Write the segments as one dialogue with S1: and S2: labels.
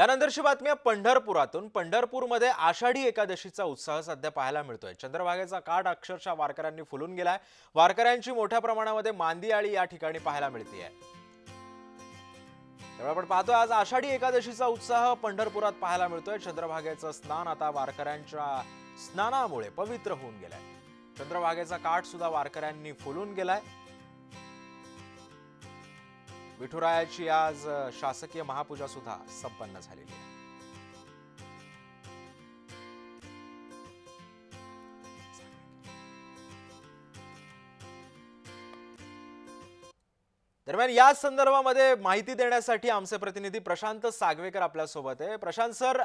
S1: यानंतरची बातमी आहे पंढरपुरातून. पंढरपूरमध्ये आषाढी एकादशीचा उत्साह सध्या पाहायला मिळतोय. चंद्रभागेचा काठ अक्षरशः वारकऱ्यांनी फुलून गेलाय. वारकऱ्यांची मोठ्या प्रमाणामध्ये मांदियाळी या ठिकाणी पाहायला मिळते त्यामुळे आपण पाहतोय आज आषाढी एकादशीचा उत्साह पंढरपुरात पाहायला मिळतोय. चंद्रभागेचं स्नान आता वारकऱ्यांच्या स्नानामुळे पवित्र होऊन गेलाय. चंद्रभागेचा काठ सुद्धा वारकऱ्यांनी फुलून गेलाय. विठुरायाची आज शासकीय महापूजा सुद्धा संपन्न झालेली आहे. दरम्यान या संदर्भामध्ये माहिती देण्यासाठी आमचे प्रतिनिधी प्रशांत सागवेकर आपल्यासोबत आहे. प्रशांत सर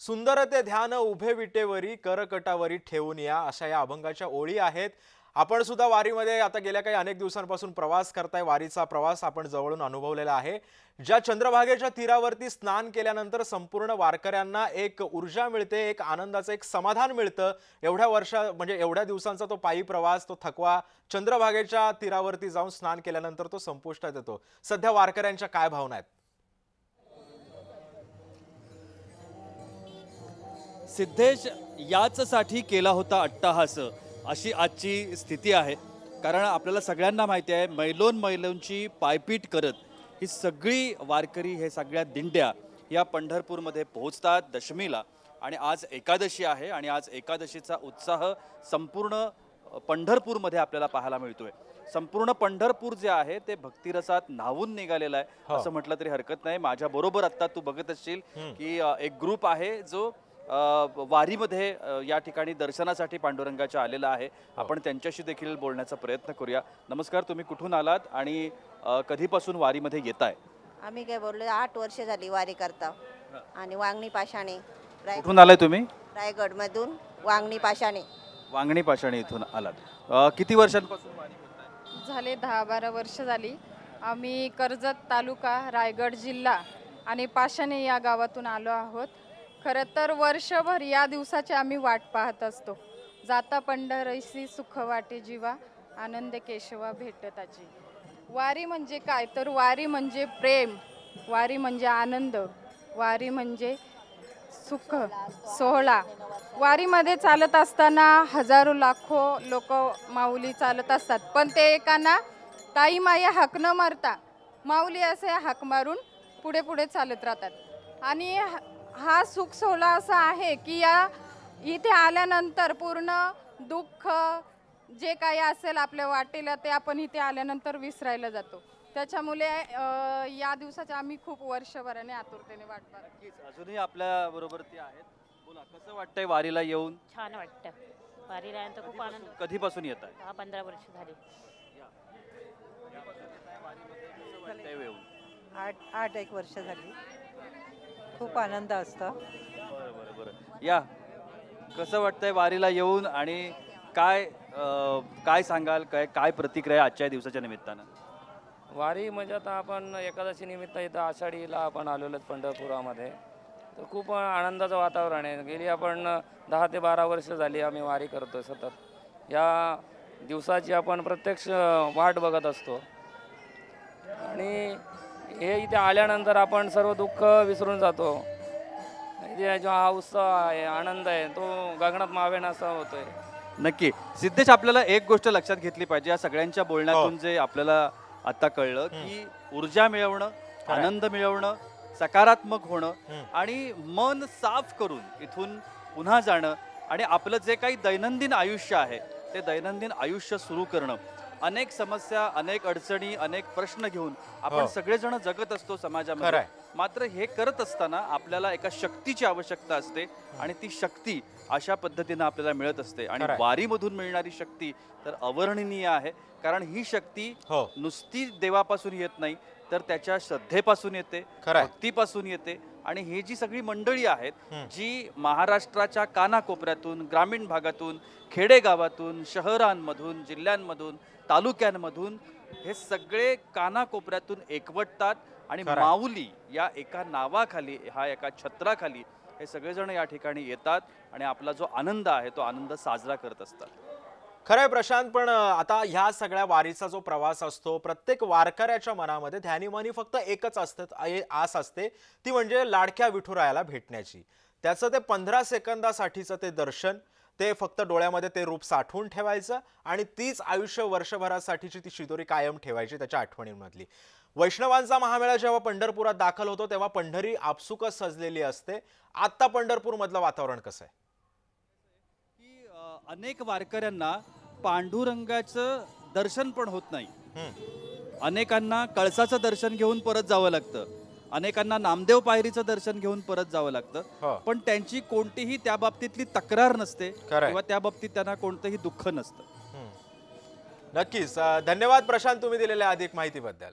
S1: सुंदर ते ध्यान उभे विटेवरी करकटावरी ठेवून या अशा या अभंगाच्या ओळी आहेत. आपण सुद्धा वारीमध्ये आता गेल्या काही अनेक दिवसांपासून प्रवास करताय. वारीचा प्रवास आपण जवळून अनुभवलेला आहे. ज्या चंद्रभागेच्या तीरावरती स्नान केल्यानंतर संपूर्ण वारकऱ्यांना एक ऊर्जा मिळते एक आनंदाचं एक समाधान मिळतं. एवढ्या वर्षा म्हणजे एवढ्या दिवसांचा तो पायी प्रवास तो थकवा चंद्रभागेच्या तीरावरती जाऊन स्नान केल्यानंतर तो संपुष्टात येतो. सध्या वारकऱ्यांच्या काय भावना आहेत?
S2: सिद्धेश याचसाठी केला होता अट्टहास. अशी आजची स्थिती आहे. कारण आपल्याला सगळ्यांना माहिती आहे मैलोन मैलोनची पायपीट करत ही सगळी वारकरी हे सगळ्या दिंड्या या पंढरपूरमध्ये पोहोचतात दशमीला. आणि आज एकादशी आहे आणि आज एकादशीचा उत्साह संपूर्ण पंढरपूरमध्ये आपल्याला पाहायला मिळतोय. संपूर्ण पंढरपूर जे आहे ते भक्तिरसात न्हावून निघालेलं आहे. असं म्हटलं तरी हरकत नाही. माझ्या बरोबर आता तू बघत असशील की एक ग्रुप आहे जो वारीमध्ये या ठिकाणी दर्शनासाठी पांडुरंगाच्या आलेला आहे. आपण त्यांच्याशी देखील बोलण्याचा प्रयत्न करूया. नमस्कार तुम्ही कुठून आलात आणि कधीपासून वारीमध्ये येत आहे
S3: आम्ही काय बोललो आठ वर्ष झाली वारी करता. आणि वांगणी पाषाणे
S2: कुठून आलाय तुम्ही?
S3: रायगडमधून वांगणी पाषाणे.
S2: वांगणी पाषाणी इथून आलात. किती वर्षांपासून वारी करताय?
S4: झाले दहा बारा वर्ष झाली. आम्ही कर्जत तालुका रायगड जिल्हा आणि पाषाणे या गावातून आलो आहोत. खरं तर वर्षभर या दिवसाची आम्ही वाट पाहत असतो. जाता पंढरीशी सुख वाटे जीवा आनंद केशवा भेटताची वारी म्हणजे काय? तर वारी म्हणजे प्रेम वारी म्हणजे आनंद वारी म्हणजे सुख सोहळा. वारीमध्ये चालत असताना हजारो लाखो लोक माऊली चालत असतात पण ते एकाना ताई माई हाक न मारता माऊली असे हाक मारून पुढे पुढे चालत राहतात. आणि हा- सुख सोहळा असा आहे की या इथे आल्यानंतर पूर्ण दुःख जे काही असेल आपल्या वाटेला ते आपण इथे आल्यानंतर विसरायला जातो. त्याच्यामुळे या दिवसाची आम्ही खूप वर्षभराने आतुरतेने वाट पाहतो
S2: नक्कीच. अजूनही आपल्या बरोबर ते आहेत. बोला कसं वाटतंय वारीला येऊन?
S5: छान वाटतं. वारीला आल्यानंतर खूप आनंद.
S2: कधीपासून- कधीपासून येत आहे?
S5: दहा पंधरा वर्ष झाली.
S2: वाटतंय येऊन?
S6: आठ आठ एक वर्ष झाली. खूप आनंद असतो.
S2: बरं बरं बरं. या. कसं वाटतंय वारीला येऊन आणि काय अं, काय सांगाल? काय काय प्रतिक्रिया आहे आजच्या दिवसाच्या निमित्तानं?
S7: वारी म्हणजे आता आपण एकादशी निमित्त इथं आषाढीला आपण आलेलो आहेत पंढरपुरामध्ये. तर खूप आनंदाचं वातावरण आहे. गेली आपण दहा ते बारा वर्ष झाली आम्ही वारी करतो सतत. या दिवसाची आपण प्रत्यक्ष वाट बघत असतो. आणि हे इथे आल्यानंतर आपण सर्व दुःख विसरून जातो. इथे जो हा उत्सव आहे आनंद आहे तो गगनात मावेन असा होतोय.
S2: नक्की. सिद्धेश आपल्याला एक गोष्ट लक्षात घेतली पाहिजे. या सगळ्यांच्या बोलण्यातून जे आपल्याला आता कळलं की ऊर्जा मिळवणं. आनंद मिळवणं सकारात्मक होणं. आणि मन साफ करून इथून पुन्हा जाणं आणि आपलं जे काही दैनंदिन आयुष्य आहे ते दैनंदिन आयुष्य सुरू करणं. अनेक समस्या अनेक अडचणी अनेक प्रश्न घेऊन आपण
S1: हो.
S2: सगळेजण जगत असतो समाजामध्ये. मात्र हे करत असताना आपल्याला एका शक्तीची आवश्यकता असते आणि ती शक्ती अशा पद्धतीनं आपल्याला मिळत असते आणि. वारीमधून मिळणारी शक्ती तर अवर्णनीय आहे कारण ही शक्ती
S1: हो
S2: नुसती देवापासून येत नाही तर त्याच्या श्रद्धेपासून येते. भक्तीपासून येते आणि ही जी सगळी मंडळी आहेत. जी महाराष्ट्राच्या कानाकोपऱ्यातून ग्रामीण भागातून खेडेगावातून शहरांमधून जिल्ह्यांमधून तालुक्यांमधून हे सगळे कानाकोपऱ्यातून एकवटतात आणि. माऊली या एका नावाखाली हा एका छत्राखाली हे सगळेजण या ठिकाणी येतात आणि आपला जो आनंद आहे तो आनंद साजरा करत असतात
S1: खरंय प्रशांत पण आता ह्या सगळ्या वारीचा जो प्रवास असतो प्रत्येक वारकऱ्याच्या मनामध्ये ध्यानीमनी फक्त एकच असतं आस असते ती म्हणजे लाडक्या विठुरायाला भेटण्याची. त्याचं ते पंधरा सेकंदासाठीचं ते दर्शन ते फक्त डोळ्यामध्ये ते रूप साठवून ठेवायचं आणि तीच आयुष्य वर्षभरासाठीची ती शिदोरी कायम ठेवायची त्याच्या आठवणींमधली. वैष्णवांचा महामेळा जेव्हा पंढरपुरात दाखल होतो तेव्हा पंढरी आपसुकच सजलेली असते. आत्ता पंढरपूरमधलं वातावरण कसं आहे?
S2: अनेक वारकऱ्यांना पांडुरंगाचं दर्शन पण होत नाही. अनेकांना कळसाचं दर्शन घेऊन परत जावं लागतं. अनेकांना नामदेव पायरीचं दर्शन घेऊन परत जावं लागतं. पण त्यांची कोणतीही त्या बाबतीतली तक्रार नसते. किंवा त्या बाबतीत त्यांना कोणतंही दुःख नसतं.
S1: नक्कीच. धन्यवाद प्रशांत तुम्ही दिलेल्या अधिक माहितीबद्दल.